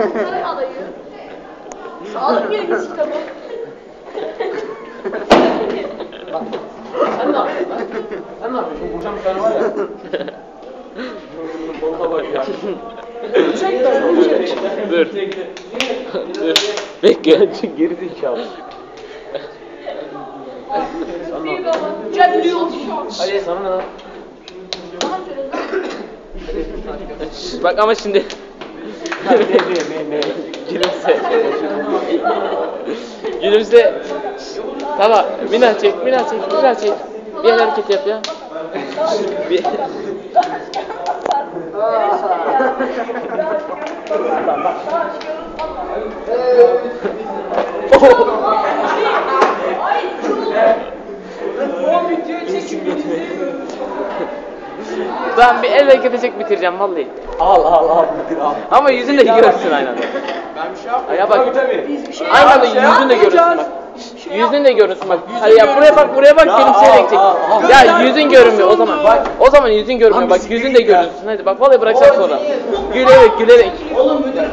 Saray adayı. Sağlık bilgisi kitabı. Sen ne yapıyorsun lan? Sen ne yapıyorsun? Vuracağım bir tane var ya. Balığa bak ya. Çek ben bunu çek. Dur. Dur. Bekle. Geri zekalı. Bir. Ali sana ne. Bak ama şimdi. Gülümse. Gülümse. Tamam. Mina çek, Mina çek, Mina çek. Bir el hareket yap ya. Bir... Ben bir el hareket çek bitireceğim vallahi. Al al al bitir al. Ama yüzünü de görsün aynı anda. Ben bir şey yapmadım. Ya bak. Tabii tabii. Biz bir şey Aynı anda şey yüzünü de görürsün bak. yapmayacağız. Yüzünü de görürsün bak. Hadi ya buraya bak buraya bak al, al, al. Ya yüzün görünmüyor o zaman. Bak. O zaman yüzün görünmüyor bak yüzün de ya. görürsün. Hadi bak vallahi bırakacağım sonra. Gülerek gülerek. Oğlum kızlar